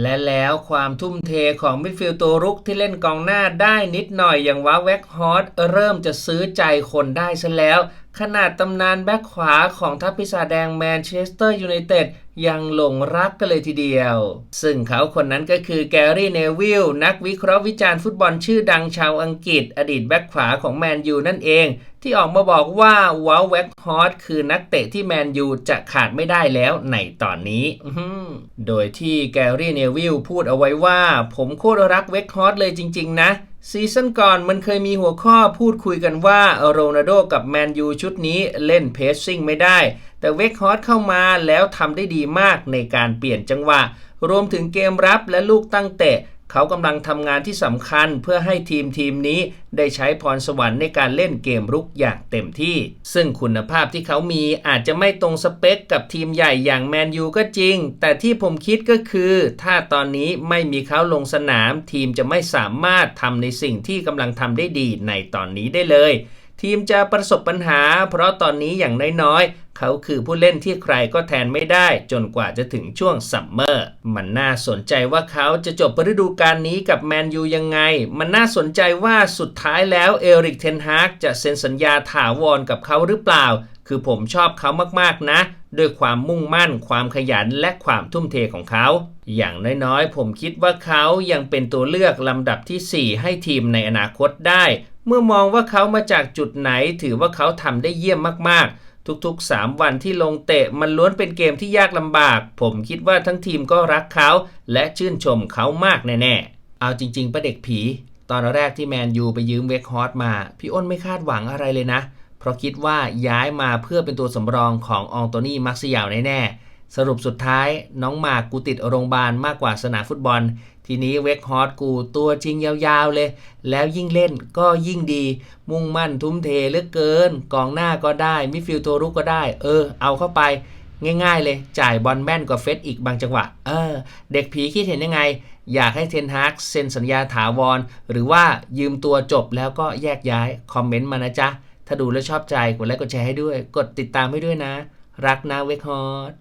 และแล้วความทุ่มเทของมิดฟิลด์ตัวรุกที่เล่นกองหน้าได้นิดหน่อยอย่างว้าแว็กฮอตเริ่มจะซื้อใจคนได้ซะแล้ว ขนาดตำนานแบ็คขวาของทัพพิศาจแดงแมนเชสเตอร์ยูไนเต็ดยังหลงรักกันเลยทีเดียว ซึ่งเขาคนนั้นก็คือแกรี่เนวิลนักวิเคราะห์วิจารณ์ฟุตบอลชื่อดังชาวอังกฤษ อดีตแบ็คขวาของแมนยูนั่นเอง ที่ออกมาบอกว่าว้าแว็กฮอตคือนักเตะที่แมนยูจะขาดไม่ได้แล้วในตอนนี้ โดยที่แกรี่เนวิลพูดเอาไว้ว่า ผมโคตรรักเว็กฮอตเลยจริง ๆ นะ ซีซั่นก่อนมันเคยมีหัวข้อพูดคุยกันว่าโรนัลโดกับแมนยูชุดนี้เล่นเพสซิ่งไม่ได้ แต่เวกฮอตเข้ามาแล้วทำได้ดีมากในการเปลี่ยนจังหวะ รวมถึงเกมรับและลูกตั้งเตะ เขากำลังทำงานที่สำคัญเพื่อให้ทีมทีมนี้ได้ใช้พรสวรรค์ในการเล่นเกมรุกอย่างเต็มที่ ซึ่งคุณภาพที่เขามีอาจจะไม่ตรงสเปคกับทีมใหญ่อย่างแมนยูก็จริง แต่ที่ผมคิดก็คือ ถ้าตอนนี้ไม่มีเขาลงสนาม ทีมจะไม่สามารถทำในสิ่งที่กำลังทำได้ดีในตอนนี้ได้เลย ทีมจะประสบปัญหา เพราะตอนนี้อย่างน้อยๆ เขาคือผู้เล่นที่ใครก็แทนไม่ได้ จนกว่าจะถึงช่วงซัมเมอร์ มันน่าสนใจว่าเขาจะจบฤดูกาลนี้กับแมนยูยังไง มันน่าสนใจว่าสุดท้ายแล้วเอริกเทนฮากจะเซ็นสัญญาถาวรกับเขาหรือเปล่า คือผมชอบเขามากๆนะ ด้วยความมุ่งมั่น ความขยันและความทุ่มเทของเขา อย่างน้อยๆ ผมคิดว่าเขายังเป็นตัวเลือกลำดับทีสี่ 4 ให้ทีมในอนาคตได้ เมื่อมองว่าเขามาจากจุดไหน ถือว่าเขาทำได้เยี่ยมมากๆทุกๆ 3 วันที่ลงเตะมันล้วนเป็นเกมที่ยากลำบาก ผมคิดว่าทั้งทีมก็รักเขา และชื่นชมเขามากแน่ๆ เอาจริงๆประเด็กผี ตอนแรกที่แมนยูไปยืมเวกฮอตมา พี่อ้นไม่คาดหวังอะไรเลยนะ เพราะคิดว่าย้ายมาเพื่อเป็นตัวสำรองของอองโตนี่มักซิยาวแน่ๆสรุปสุดท้ายน้องหมากกูติดโรงพยาบาลมากกว่าสนามฟุตบอล ทีนี้เวกฮอตกูตัวจริงยาวๆเลย แล้วยิ่งเล่นก็ยิ่งดี มุ่งมั่นทุ่มเทเหลือเกิน กองหน้าก็ได้มิฟิลตัวรุกก็ได้ เออ เอาเข้าไปง่ายๆ เลย จ่ายบอลแม่นกว่าเฟสอีกบางจังหวะ เออ เด็กผีคิดเห็นยังไง อยากให้เทนฮากเซ็นสัญญาถาวร หรือว่ายืมตัวจบแล้วก็แยกย้าย คอมเมนต์มานะจ๊ะ ถ้าดูแล้วชอบใจกดไลค์กดแชร์ให้ด้วย กดติดตามให้ด้วยนะ รักนะเวกฮอต